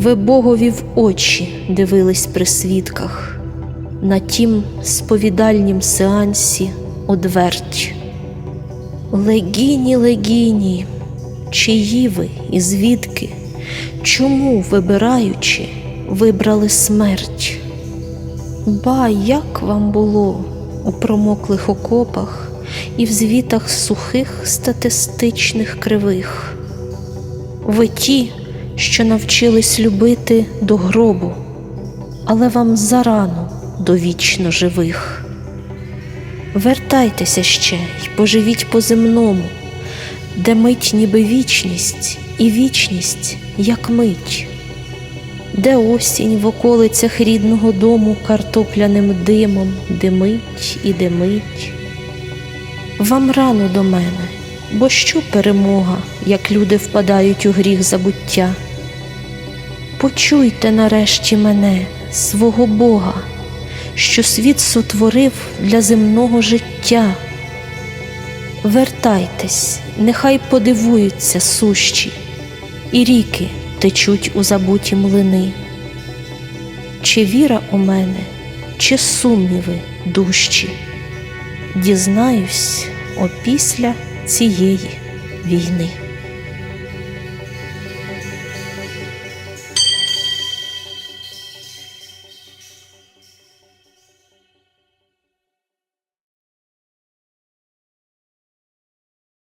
ви Богові в очі дивились при свідках, на тім сповідальнім сеансі одверть. Легіні, легіні, чиї ви і звідки, чому, вибираючи, вибрали смерть? Ба, як вам було у промоклих окопах і в звітах сухих статистичних кривих? Ви ті, що навчились любити до гробу, але вам зарано до вічно живих. Вертайтеся ще й поживіть по земному, де мить ніби вічність, і вічність, як мить, де осінь в околицях рідного дому картопляним димом димить і димить. Вам рано до мене, бо що перемога, як люди впадають у гріх забуття? Почуйте нарешті мене, свого Бога, що світ сотворив для земного життя. Вертайтесь, нехай подивуються сущі, і ріки течуть у забуті млини. Чи віра у мене, чи сумніви дужчі? Дізнаюсь опісля цієї війни.